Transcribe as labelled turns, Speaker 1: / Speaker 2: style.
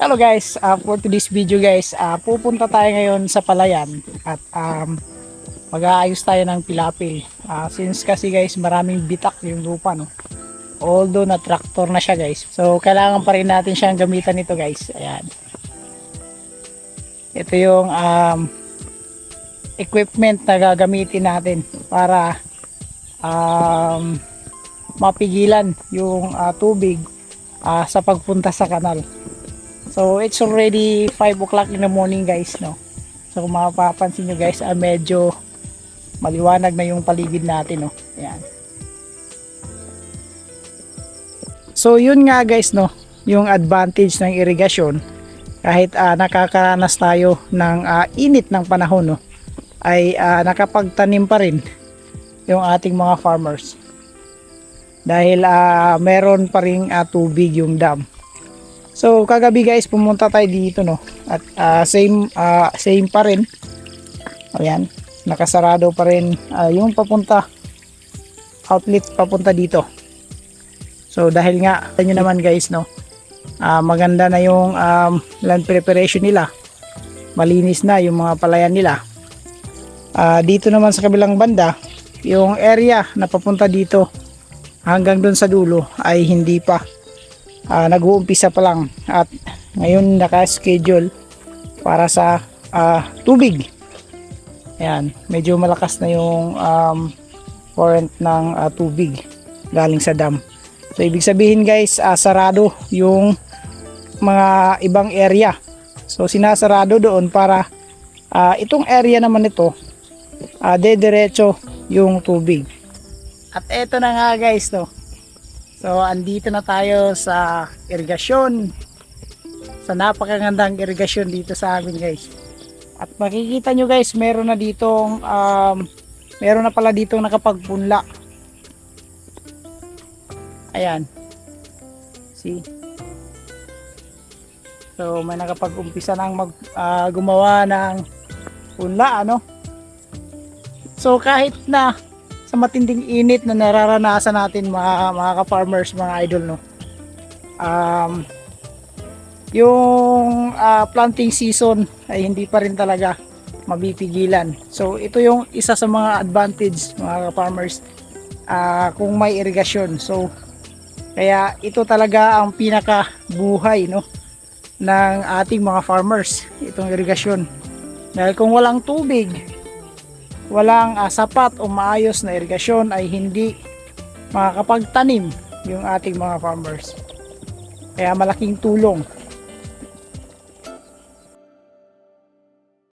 Speaker 1: Hello guys, uh, for today's video guys, uh, pupunta tayo ngayon sa Palayan at um, mag-aayos tayo ng pilapil. Uh, since kasi guys maraming bitak yung lupa no. Although na tractor na siya guys. So kailangan pa rin natin siyang gamitan nito guys. Ayan. Ito yung um, equipment na gagamitin natin para um, mapigilan yung uh, tubig uh, sa pagpunta sa kanal. So it's already 5 o'clock in the morning guys no. So kung mapapansin nyo guys ah, medyo maliwanag na yung paligid natin no. Ayan. So yun nga guys no, yung advantage ng irigasyon kahit ah, nakakaranas tayo ng ah, init ng panahon no, ay ah, nakapagtanim pa rin yung ating mga farmers. Dahil ah, meron pa ring ah, tubig yung dam. So kagabi guys pumunta tayo dito no at ah, same ah, same pa rin. Ayan, nakasarado pa rin ah, yung papunta outlet papunta dito. So dahil nga alam nyo naman guys no ah, maganda na yung um, land preparation nila. Malinis na yung mga palayan nila. Ah, dito naman sa kabilang banda yung area na papunta dito hanggang doon sa dulo ay hindi pa uh, nag-uumpisa pa lang at ngayon naka-schedule para sa ah, tubig. Ayan, medyo malakas na yung um, current ng ah, tubig galing sa dam. So ibig sabihin guys, ah, sarado yung mga ibang area. So sinasarado doon para ah, itong area naman ito uh, dediretso yung tubig. At eto na nga guys no. So, andito na tayo sa irigasyon. Sa napakagandang irigasyon dito sa amin, guys. At makikita nyo, guys, meron na ditong, um, meron na pala ditong nakapagpunla. Ayan. See? So, may nakapag-umpisa ng mag, ah, gumawa ng punla, ano? So, kahit na sa matinding init na nararanasan natin mga mga ka-farmers, mga idol no. Um yung ah, planting season ay hindi pa rin talaga mabipigilan. So ito yung isa sa mga advantage mga ka-farmers ah, kung may irigasyon. So kaya ito talaga ang pinaka buhay no ng ating mga farmers, itong irigasyon. Dahil kung walang tubig, walang uh, sapat o maayos na irigasyon ay hindi makakapagtanim yung ating mga farmers. Kaya malaking tulong